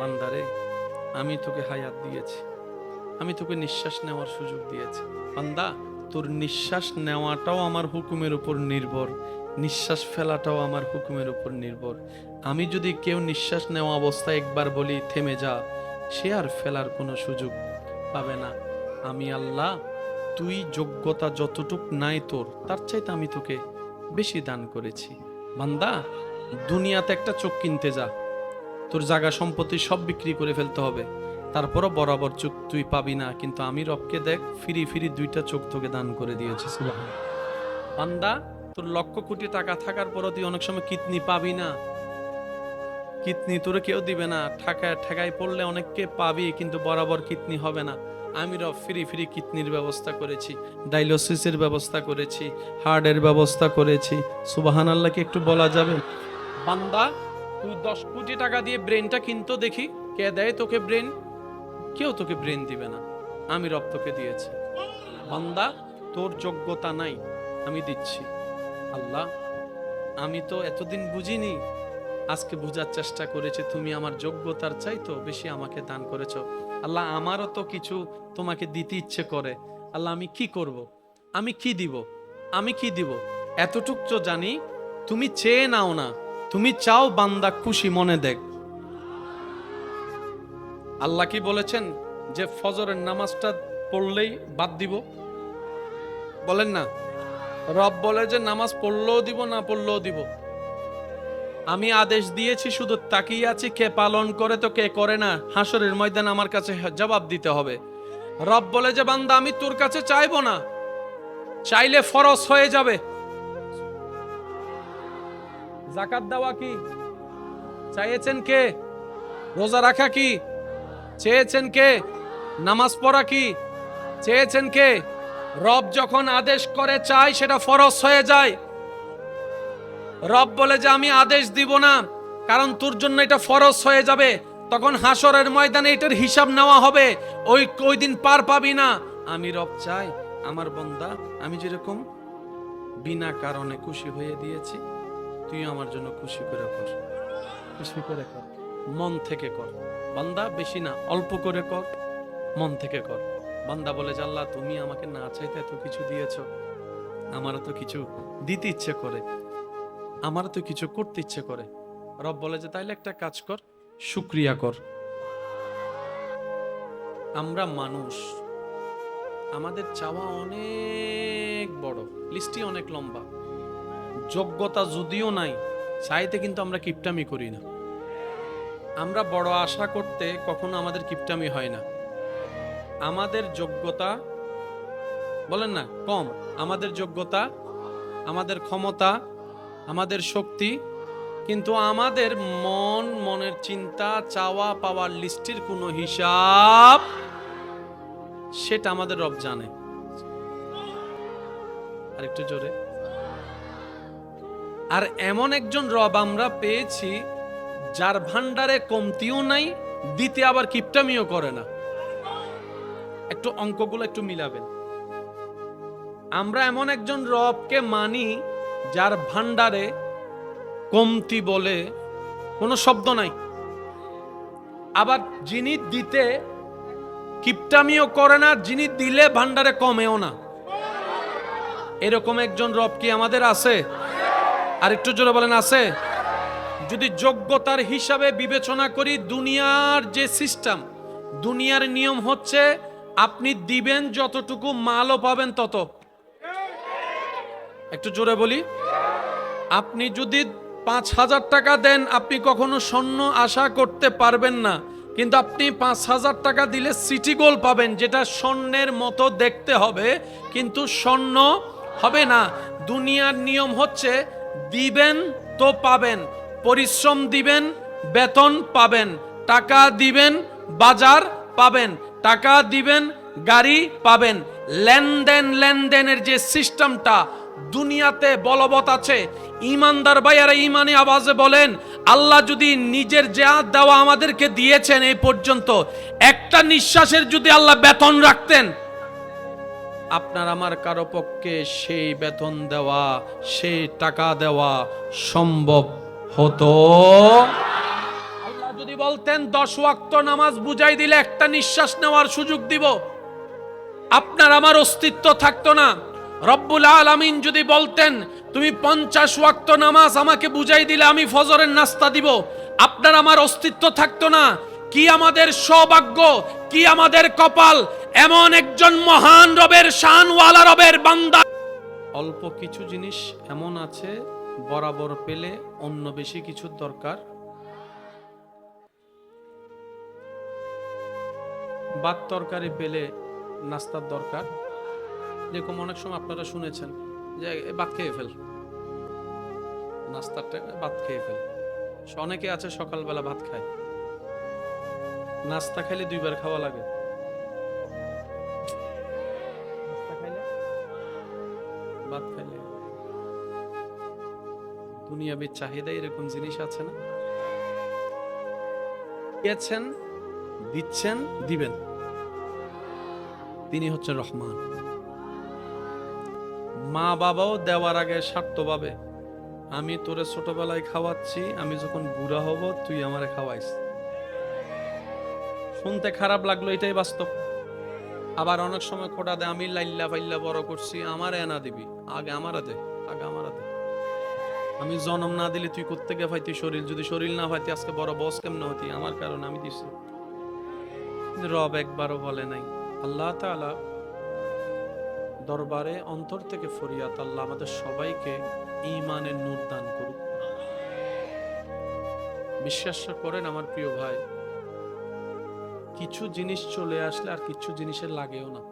বান্দারে আমি তোকে হায়াত দিয়েছি। আমি তোকে নিঃশ্বাস নেওয়ার সুযোগ দিয়েছি। বান্দা, তোর নিঃশ্বাস নেওয়াটাও আমার হুকুমের উপর নির্ভর। নিঃশ্বাস ফেলাটাও আমার হুকুমের উপর নির্ভর। আমি যদি কেউ নিঃশ্বাস নেওয়া অবস্থায় একবার বলি, থেমে যা, সে আর ফেলার কোনো সুযোগ পাবে না। আমি আল্লাহ, তুই যোগ্যতা যতটুক নাই তোর, তার চাইতে আমি তোকে বেশি দান করেছি। বান্দা, দুনিয়াতে একটা চোখ কিনতে যা। তোর জায়গা সম্পত্তি সব বিক্রি করে ফেলতে হবে। তারপরও বরাবর চোখ তুই পাবি না কিন্তু আমি রবকে দেখ ফিরি ফিরি দুইটা চোখ তোকে দান করে দিয়েছি। বান্দা তোর লক্ষ কোটি টাকা থাকার পরও তুই অনেক সময় কিতনি পাবি না। কিতনি তোরে কেউ দিবে না ঠাকায় ঠেকায় পড়লে অনেককে পাবি কিন্তু বরাবর কিতনি হবে না। আমি রব ফ্রি ফ্রি কিডনির ব্যবস্থা করেছি ডায়ালিসিসের ব্যবস্থা করেছি হার্টের ব্যবস্থা করেছি। সুবাহান আল্লাহকে একটু বলা যাবে? বান্দা তুই দশ কোটি টাকা দিয়ে ব্রেনটা কিনতো দেখি। কে দেয় তোকে ব্রেন? কেউ তোকে ব্রেন দিবে না। আমি রক্তকে দিয়েছি। বান্দা, তোর যোগ্যতা নাই। আমি দিচ্ছি। আল্লাহ, আমি তো এতদিন বুঝিনি। আজকে বোঝার চেষ্টা করেছি, তুমি আমার যোগ্যতার চাইতো বেশি আমাকে দান করেছ। আল্লাহ, আমারও তো কিছু তোমাকে দিতে ইচ্ছে করে। আল্লাহ, আমি কি করব? আমি কি দিব? আমি কি দিব? এতটুক তো জানি। তুমি চেয়ে নাও না। তুমি চাও বান্দা খুশি মনে দেখ। আল্লাহ কি বলেছেন যে ফজরের নামাজটা পড়লেই বাদ দিব? বলেন না। রব বলে যে নামাজ পড়লেও দিব, না পড়লেও দিব। আমি আদেশ দিয়েছি, শুধু তাকিয়ে আছি, কে পালন করে তো কে করে না। হাসরের ময়দান আমার কাছে জবাব দিতে হবে। রব বলে যে, বান্দা, আমি তোর কাছে চাইব না। চাইলে ফরস হয়ে যাবে। জাকাত দেওয়া কি? চাইয়েছেন কে? রোজা রাখা কি? চেয়েছেন কে? নামাজ পড়া কি? চেয়েছেন কে? রব যখন আদেশ করে চাই সেটা ফরজ হয়ে যায়। রব বলে যে, আমি আদেশ দিব না, কারণ তোর জন্য এটা ফরজ হয়ে যাবে। তখন হাসরের ময়দানে এটার হিসাব নেওয়া হবে। ওই ওই দিন পার পাবি না। আমি রব চাই, আমার বন্দা, আমি যেরকম বিনা কারণে খুশি হয়ে দিয়েছি তুই আমার জন্য খুশি করে কর। খুশি করে কর। মন থেকে কর। বান্দা বেশি না অল্প করে কর। মন থেকে কর। বান্দা বলে আল্লাহ তুমি আমাকে না চাইতে এত কিছু দিয়েছ। আমারও তো কিছু দিতে ইচ্ছে করে। আমারও তো কিছু করতে ইচ্ছে করে। রব বলে যে তাইলে একটা কাজ কর শুক্রিয়া কর। আমরা মানুষ। আমাদের চাওয়া অনেক বড় লিস্টই অনেক লম্বা। যোগ্যতা যদিও নাই, চাইতে কিন্তু আমরা কিপটামি করি না। আমরা বড় আশা করতে কখনো আমাদের কিপটামি হয় না। আমাদের যোগ্যতা, বলেন না, কম। আমাদের যোগ্যতা, আমাদের ক্ষমতা, আমাদের শক্তি, কিন্তু আমাদের মন, মনের চিন্তা, চাওয়া পাওয়ার লিস্টের কোনো হিসাব, সেটা আমাদের রব জানে। আর একটু জোরে। আর এমন একজন রব আমরা পেয়েছি, যার ভান্ডারে কমতিও নাই, দিতে আবার কিপটামিও করে না। একটু অঙ্কগুলো একটু মিলাবেন। আমরা এমন একজন রবকে মানি, যার ভান্ডারে কমতি বলে কোনো শব্দ নাই। আবার যিনি দিতে কিপটামিও করে না, যিনি দিলে ভান্ডারে কমেও না। এরকম একজন রব কি আমাদের আছে? আর একটু জোরে বলেন, আছে? যদি যোগ্যতার হিসাবে বিবেচনা করি, দুনিয়ার যে সিস্টেম দুনিয়ার নিয়ম হচ্ছে, আপনি দিবেন যতটুকু, মালও পাবেন তত। একটু জোরে বলি। আপনি যদি পাঁচ হাজার টাকা দেন, আপনি কখনো স্বর্ণ আশা করতে পারবেন না। কিন্তু আপনি পাঁচ হাজার টাকা দিলে সিটি গোল পাবেন, যেটা স্বর্ণের মতো দেখতে হবে। কিন্তু স্বর্ণ হবে না। দুনিয়ার নিয়ম হচ্ছে দিবেন তো পাবেন। পরিশ্রম দিবেন, বেতন পাবেন। টাকা দিবেন, বাজার পাবেন। টাকা দিবেন, গাড়ি পাবেন। লেনদেন, লেনদেনের যে সিস্টেমটা দুনিয়াতে বলবৎ আছে। ইমানদার ভাইয়ারা ইমানে আওয়াজে বলেন, আল্লাহ যদি নিজের যা দেওয়া আমাদেরকে দিয়েছেন এই পর্যন্ত, একটা নিঃশ্বাসের যদি আল্লাহ বেতন রাখতেন আপনার আমার কারও পক্ষে সেই বেতন দেওয়া, সেই টাকা দেওয়া সম্ভব হতো? যদি বলতেন, দশ ওয়াক্ত নামাজ বুঝাই দিলে একটা নিঃশ্বাস নেওয়ার সুযোগ দিব। আপনার আমার অস্তিত্ব থাকতো না। রব্বুল আলামিন যদি বলতেন, তুমি পঞ্চাশ ওয়াক্ত নামাজ আমাকে বুঝাই দিলে আমি ফজরের নাস্তা দিব। আপনার আমার অস্তিত্ব থাকতো না। কি আমাদের সৌভাগ্য, কি আমাদের কপাল এমন একজন মহান রবের শানওয়ালা রবের বান্দা। অল্প কিছু জিনিস এমন আছে, বরাবর পেলে অন্য বেশি কিছুর দরকার। ভাত তরকারি পেলে নাস্তার দরকার। যেরকম অনেক সময় আপনারা শুনেছেন যে ভাত খেয়ে ফেল। নাস্তার টাইমে ভাত খেয়ে ফেল। অনেকে আছে সকালবেলা ভাত খায়। নাস্তা খাইলে দুইবার খাওয়া লাগে। দুনিয়াবীর চাহিদা এরকম জিনিস আছে না? দিয়েছেন, দিচ্ছেন, দিবেন। তিনি হচ্ছেন রহমান। মা বাবাও দেওয়ার আগে স্বার্থ পাবে আমি তোরে ছোটবেলায় খাওয়াচ্ছি, আমি যখন বুড়া হব, তুই আমারে খাওয়াইস। শুনতে খারাপ লাগল, এটাই বাস্তব। আবার অনেক সময় খোটা দে, আমি লাইল্লা ফাইল্লা বড় করছি, আমার এনা দিবি, আগে আমারা দে, আগে আমারা দে। আমি জন্ম না দিলে তুই কোত্থেকে পাইতি শরীর? যদি শরীর না পাইতি, আজকে বড় বস কেমনে হতি? আমার কারণে আমি দিছি। রব একবারও বলে নাই, আল্লাহ তাআলা দরবারে অন্তর থেকে ফরিয়াদ, আল্লাহ আমাদের সবাইকে ঈমানের নূর দান করুক। বিশ্বাস করেন আমার প্রিয় ভাই, কিছু জিনিস চলে আসলে আর কিছু জিনিসের লাগেও না।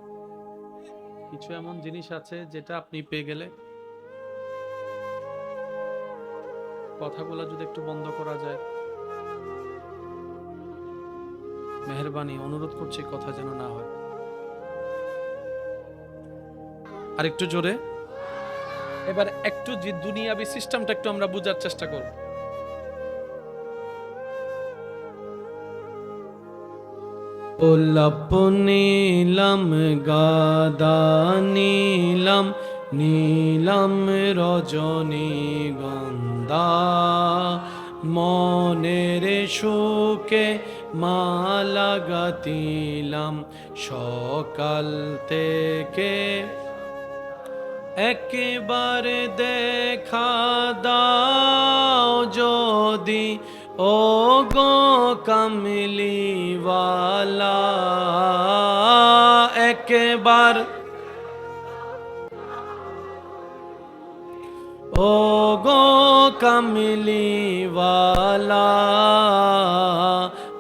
কিছু এমন জিনিস আছে যেটা আপনি পেয়ে গেলে কথাগুলো যদি একটু বন্ধ করা যায়। মেহরবানি, অনুরোধ করছি কথা যেন না হয়। আর একটু জোরে। এবার একটু যে দুনিয়াবি সিস্টেমটা একটু আমরা বোঝার চেষ্টা করব। গোলাপ নীলাম গাদা নীলাম নীলাম রজনী গন্ধা, মনের সুখে মালা গাতিলাম সকাল থেকে। একেবারে দেখা দাও যদি ও গো কামলিওয়ালা, একবার ও গো কামলিওয়ালা,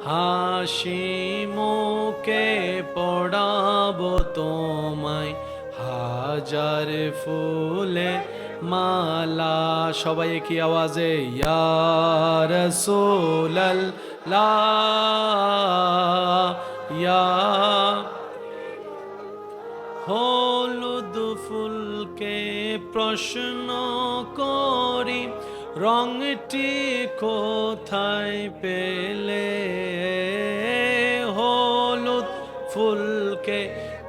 হাসি মুখে পড়াবো তোমায়। হাজার ফুলে মালা, সবাই কি আওয়াজে ইয়ার সোলাল হলুদ ফুলকে প্রশ্ন করি, রংটি কোথায় পেলে? হলুদ ফুলকে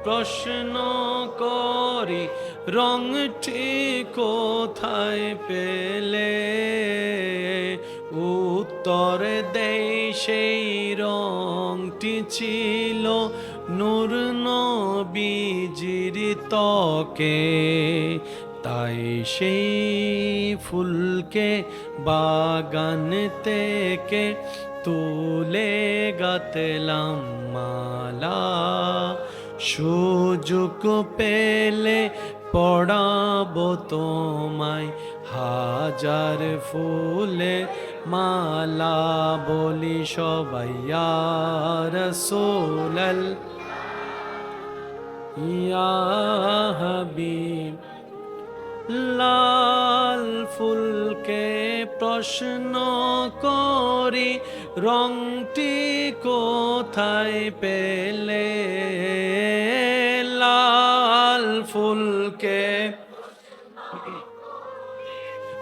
প্রশ্ন করি, রংটি কোথায় পেলে? উত্তর দেই সেই রংটি ছিল নূর নবীজির ত্বকে। তাই সেই ফুলকে বাগান থেকে তুলে গাতলাম মালা। সুযোগ পেলে পড়াবো তোমায়, হাজার ফুলে মালা বলি সবাই রসোলাল ইয়া হাবিব। লাল ফুলকে প্রশ্ন করি, রংটি কোথায় পেলে? লাল ফুলকে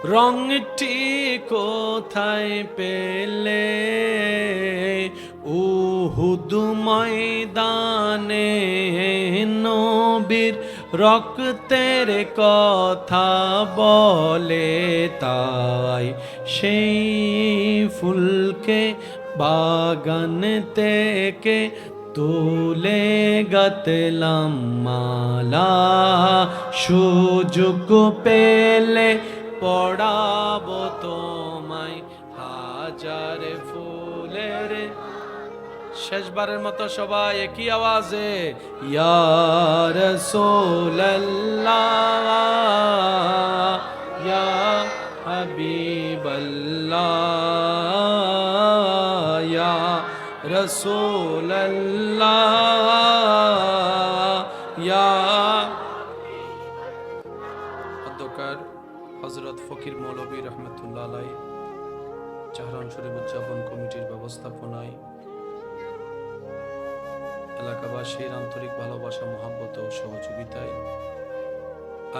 রংটি কোথায় পেলে? উহুদ ময়দানে নবীর রক্তের কথা বলে তাই সেই ফুলকে বাগান থেকে তুলে গতলাম মালা। সুযোগ পেলে পড়াবো তোমায় হাজার ফুলের শেষবারের মতো সবাই একই আওয়াজে ইয়ার সোল্লাহ ইয়া অধ্যকার হজরত ফকির মৌলবী রহমতুল্লাহ আলাই চাহরান শরীফ উদযাপন কমিটির ব্যবস্থাপনায় এলাকাবাসীর আন্তরিক ভালোবাসা, মহাব্বত ও সহযোগিতায়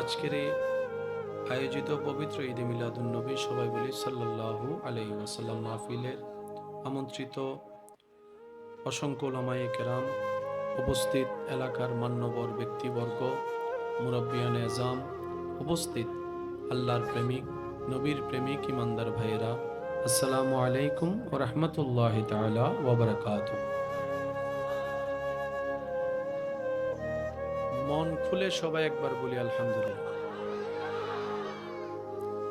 আজকের এই আয়োজিত পবিত্র ঈদে মিলাদুন নবী সবাই বলি সাল্লাল্লাহু আলাইহি ওয়াসাল্লাম মাহফিলের আমন্ত্রিত অসংখ্য ওলামায়ে কেরাম, উপস্থিত এলাকার মান্যবর ব্যক্তিবর্গ মুরব্বিয়ান এজাম উপস্থিত আল্লাহর প্রেমিক, নবীর প্রেমিক, ইমানদার ভাইয়েরা, আসসালামু আলাইকুম ও রহমতুল্লাহ তাআলা ওয়া মন খুলে সবাই একবার বলি, আলহামদুলিল্লাহ।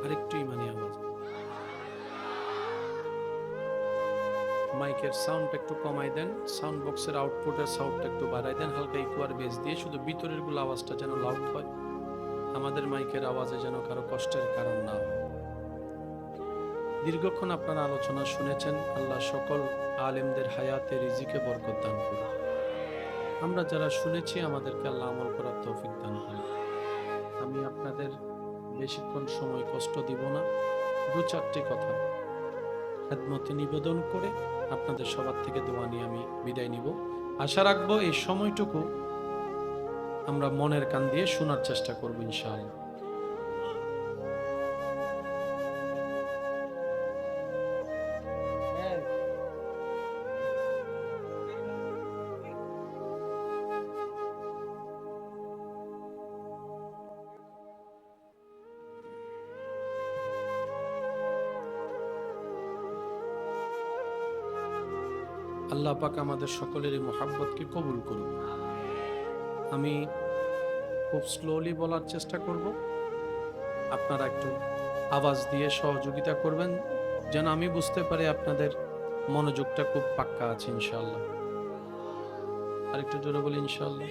আরেকটু ইমানি আওয়াজ। মাইকের সাউন্ড একটু কমাই দেন সাউন্ড বক্সের আউটপুটের সাউন্ডটা একটু বাড়াই দেন, হালকা ইকুয়ার বেস দিয়ে, শুধু ভিতরেরগুলো আওয়াজটা যেন লাউড হয়। আমাদের মাইকের আওয়াজে যেন কারও কষ্টের কারণ না হয়। দীর্ঘক্ষণ আপনারা আলোচনা শুনেছেন, আল্লাহ সকল আলেমদের হায়াতে রিজিকে বরকত দান করুন। আমরা যারা শুনেছি, আমাদেরকে আল্লাহ আমল করার তৌফিক দান করেন। আমি আপনাদের বেশিক্ষণ সময় কষ্ট দিব না। দু চারটি কথা। খেদমতে নিবেদন করে আপনাদের সবার থেকে দোয়া নিয়ে আমি বিদায় নিব। আশা রাখব এই সময়টুকু আমরা মনের কান দিয়ে শোনার চেষ্টা করব ইনশাআল্লাহ। আল্লাহ পাক আমাদের সকলের এই মোহাব্বতকে কবুল করুন। আমি খুব স্লোলি বলার চেষ্টা করব। আপনারা একটু আওয়াজ দিয়ে সহযোগিতা করবেন, যেন আমি বুঝতে পারি আপনাদের মনোযোগটা খুব পাক্কা আছে ইনশাল্লাহ আর একটু জোরে বলি ইনশাল্লাহ